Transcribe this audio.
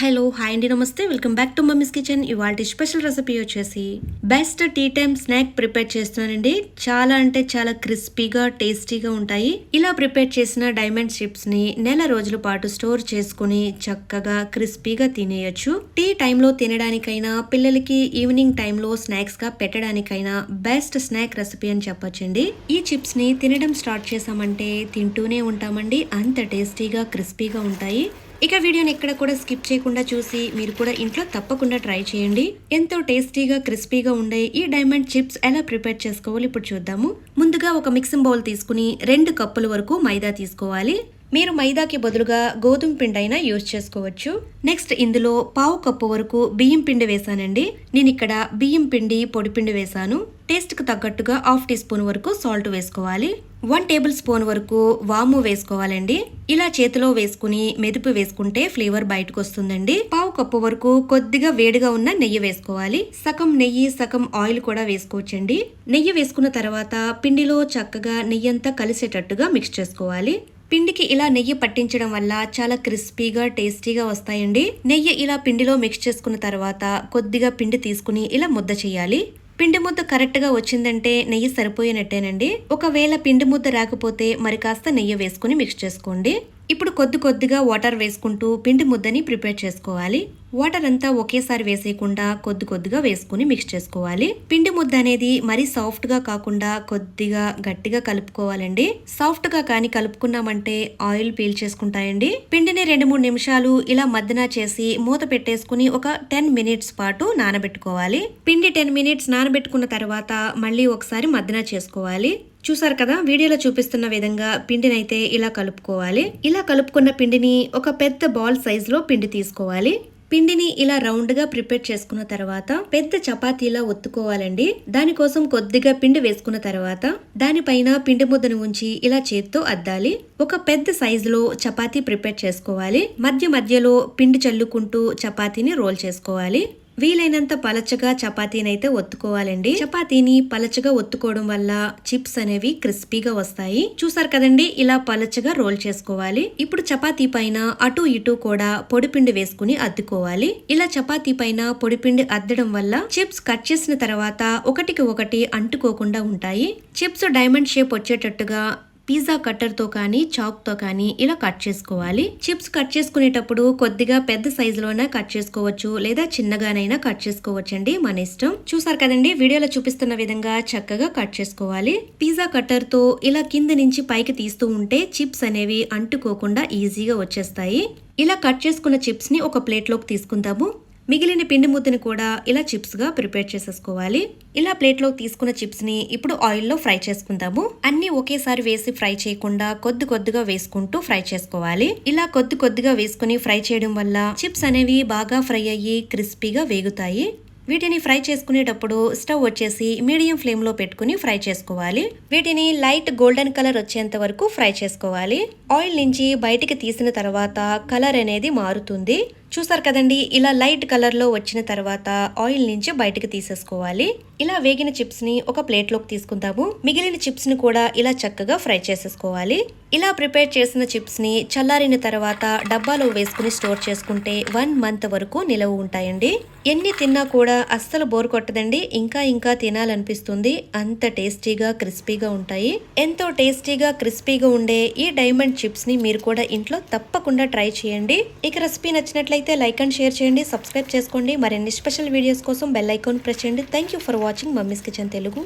Hello hi అండి నమస్తే. Welcome back to mummy's kitchen. ఇవాళ స్పెషల్ రెసిపీ వచ్చేసి best tea time snack prepare చేస్తున్నానండి. చాలా అంటే చాలా క్రిస్పీగా టేస్టీగా ఉంటాయి. ఇలా ప్రిపేర్ చేసిన డైమండ్ చిప్స్ని నెల రోజుల పాటు స్టోర్ చేసుకుని చక్కగా క్రిస్పీగా తినేయచ్చు. టీ టైంలో తినడానికైనా పిల్లలకి ఈవినింగ్ టైంలో స్నాక్స్గా పెట్టడానికైనా బెస్ట్ స్నాక్ రెసిపీ అని చెప్పొచ్చండి. ఈ చిప్స్ని తినడం స్టార్ట్ చేసామంటే తింటూనే ఉంటామండి. అంత టేస్టీగా క్రిస్పీగా ఉంటాయి. ఇక వీడియోని ఎక్కడ కూడా స్కిప్ చేయకుండా చూసి మీరు కూడా ఇంట్లో తప్పకుండా ట్రై చేయండి. ఎంతో టేస్టీగా క్రిస్పీగా ఉండే ఈ డైమండ్ చిప్స్ ఎలా ప్రిపేర్ చేసుకోవాలి ఇప్పుడు చూద్దాము. ముందుగా ఒక మిక్సింగ్ బౌల్ తీసుకుని రెండు కప్పుల వరకు మైదా తీసుకోవాలి. మీరు మైదాకి బదులుగా గోధుమ పిండి అయినా యూజ్ చేసుకోవచ్చు. నెక్స్ట్ ఇందులో పావు కప్పు వరకు బియ్యం పిండి వేసానండి. నేను ఇక్కడ బియ్యం పిండి పొడి పిండి వేసాను. టేస్ట్కి తగ్గట్టుగా హాఫ్ టీ స్పూన్ వరకు సాల్ట్ వేసుకోవాలి. వన్ టేబుల్ స్పూన్ వరకు వాము వేసుకోవాలండి. ఇలా చేతిలో వేసుకుని మెదుపు వేసుకుంటే ఫ్లేవర్ బయటకు వస్తుందండి పావు కప్పు వరకు కొద్దిగా వేడిగా ఉన్న నెయ్యి వేసుకోవాలి. సగం నెయ్యి సగం ఆయిల్ కూడా వేసుకోవచ్చండి. నెయ్యి వేసుకున్న తర్వాత పిండిలో చక్కగా నెయ్యి అంతా కలిసేటట్టుగా మిక్స్ చేసుకోవాలి. పిండికి ఇలా నెయ్యి పట్టించడం వల్ల చాలా క్రిస్పీగా టేస్టీగా వస్తాయండి. నెయ్యి ఇలా పిండిలో మిక్స్ చేసుకున్న తర్వాత కొద్దిగా పిండి తీసుకుని ఇలా ముద్ద చేయాలి. పిండి ముద్ద కరెక్ట్గా వచ్చిందంటే నెయ్యి సరిపోయినట్టేనండి. ఒకవేళ పిండి ముద్ద రాకపోతే మరి కాస్త నెయ్యి వేసుకుని మిక్స్ చేసుకోండి. ఇప్పుడు కొద్ది కొద్దిగా వాటర్ వేసుకుంటూ పిండి ముద్దని ప్రిపేర్ చేసుకోవాలి. వాటర్ అంతా ఒకేసారి వేసేయకుండా కొద్ది కొద్దిగా వేసుకుని మిక్స్ చేసుకోవాలి. పిండి ముద్ద అనేది మరీ సాఫ్ట్గా కాకుండా కొద్దిగా గట్టిగా కలుపుకోవాలండి. సాఫ్ట్గా కానీ కలుపుకున్నామంటే ఆయిల్ పీల్చేసుకుంటాయండి పిండిని రెండు మూడు నిమిషాలు ఇలా మద్దన చేసి మూత పెట్టేసుకుని ఒక టెన్ మినిట్స్ పాటు నానబెట్టుకోవాలి. పిండి టెన్ మినిట్స్ నానబెట్టుకున్న తర్వాత మళ్ళీ ఒకసారి మద్దన చేసుకోవాలి. చూసారు కదా వీడియోలో చూపిస్తున్న విధంగా పిండినైతే ఇలా కలుపుకోవాలి. ఇలా కలుపుకున్న పిండిని ఒక పెద్ద బాల్ సైజులో పిండి తీసుకోవాలి. పిండిని ఇలా రౌండ్గా ప్రిపేర్ చేసుకున్న తర్వాత పెద్ద చపాతీలా ఒత్తుకోవాలండి. దానికోసం కొద్దిగా పిండి వేసుకున్న తర్వాత దానిపైన పిండి ముద్దను ఉంచి ఇలా చేత్తో అద్దాలి. ఒక పెద్ద సైజులో చపాతీ ప్రిపేర్ చేసుకోవాలి. మధ్య మధ్యలో పిండి చల్లుకుంటూ చపాతీని రోల్ చేసుకోవాలి. వీలైనంత పలచగా చపాతీనైతే ఒత్తుకోవాలండి. చపాతీని పలచగా ఒత్తుకోవడం వల్ల చిప్స్ అనేవి క్రిస్పీగా వస్తాయి. చూసారు కదండి ఇలా పలచగా రోల్ చేసుకోవాలి. ఇప్పుడు చపాతీ పైన అటు ఇటు కూడా పొడిపిండి వేసుకుని అద్దుకోవాలి. ఇలా చపాతీ పైన పొడిపిండి అద్దడం వల్ల చిప్స్ కట్ చేసిన తర్వాత ఒకటికి ఒకటి అంటుకోకుండా ఉంటాయి. చిప్స్ డైమండ్ షేప్ వచ్చేటట్టుగా పిజ్జా కట్టర్తో కానీ చాక్తో కానీ ఇలా కట్ చేసుకోవాలి. చిప్స్ కట్ చేసుకునేటప్పుడు కొద్దిగా పెద్ద సైజులోనే కట్ చేసుకోవచ్చు లేదా చిన్నగానైనా కట్ చేసుకోవచ్చు అండి మన ఇష్టం. చూసారు కదండి వీడియోలో చూపిస్తున్న విధంగా చక్కగా కట్ చేసుకోవాలి. పిజ్జా కట్టర్తో ఇలా కింద నుంచి పైకి తీస్తూ ఉంటే చిప్స్ అనేవి అంటుకోకుండా ఈజీగా వచ్చేస్తాయి. ఇలా కట్ చేసుకున్న చిప్స్ని ఒక ప్లేట్లోకి తీసుకుందాము. మిగిలిన పిండి ముద్దని కూడా ఇలా చిప్స్గా ప్రిపేర్ చేసేసుకోవాలి. ఇలా ప్లేట్లో తీసుకున్న చిప్స్ని ఇప్పుడు ఆయిల్లో ఫ్రై చేసుకుందాము. అన్నీ ఒకేసారి వేసి ఫ్రై చేయకుండా కొద్ది కొద్దిగా వేసుకుంటూ ఫ్రై చేసుకోవాలి. ఇలా కొద్ది కొద్దిగా వేసుకుని ఫ్రై చేయడం వల్ల చిప్స్ అనేవి బాగా ఫ్రై అయ్యి క్రిస్పీగా వేగుతాయి. వీటిని ఫ్రై చేసుకునేటప్పుడు స్టవ్ వచ్చేసి మీడియం ఫ్లేమ్లో పెట్టుకుని ఫ్రై చేసుకోవాలి. వీటిని లైట్ గోల్డెన్ కలర్ వచ్చేంత వరకు ఫ్రై చేసుకోవాలి. ఆయిల్ నుంచి బయటికి తీసిన తర్వాత కలర్ అనేది మారుతుంది. చూసారు కదండి ఇలా లైట్ కలర్లో వచ్చిన తర్వాత ఆయిల్ నుంచి బయటకు తీసేసుకోవాలి. ఇలా వేగిన చిప్స్ని ఒక ప్లేట్లోకి తీసుకుందాము. మిగిలిన చిప్స్ని కూడా ఇలా చక్కగా ఫ్రై చేసేసుకోవాలి. ఇలా ప్రిపేర్ చేసిన చిప్స్ని చల్లారిన తర్వాత డబ్బాలో వేసుకుని స్టోర్ చేసుకుంటే వన్ మంత్ వరకు నిలవ ఉంటాయండి. ఎన్ని తిన్నా కూడా అస్సలు బోర్ కొట్టదండి. ఇంకా ఇంకా తినాలనిపిస్తుంది. అంత టేస్టీగా క్రిస్పీగా ఉంటాయి. ఎంతో టేస్టీగా క్రిస్పీగా ఉండే ఈ డైమండ్ చిప్స్ని మీరు కూడా ఇంట్లో తప్పకుండా ట్రై చేయండి. ఇక రెసిపీ నచ్చినట్లయితే లైక్ అండ్ షేర్ చేయండి సబ్స్క్రైబ్ చేసుకోండి. మరిన్ని స్పెషల్ వీడియోస్ కోసం బెల్ ఐకాన్ ప్రెస్ చేయండి. Thank you for watching mummy's kitchen Telugu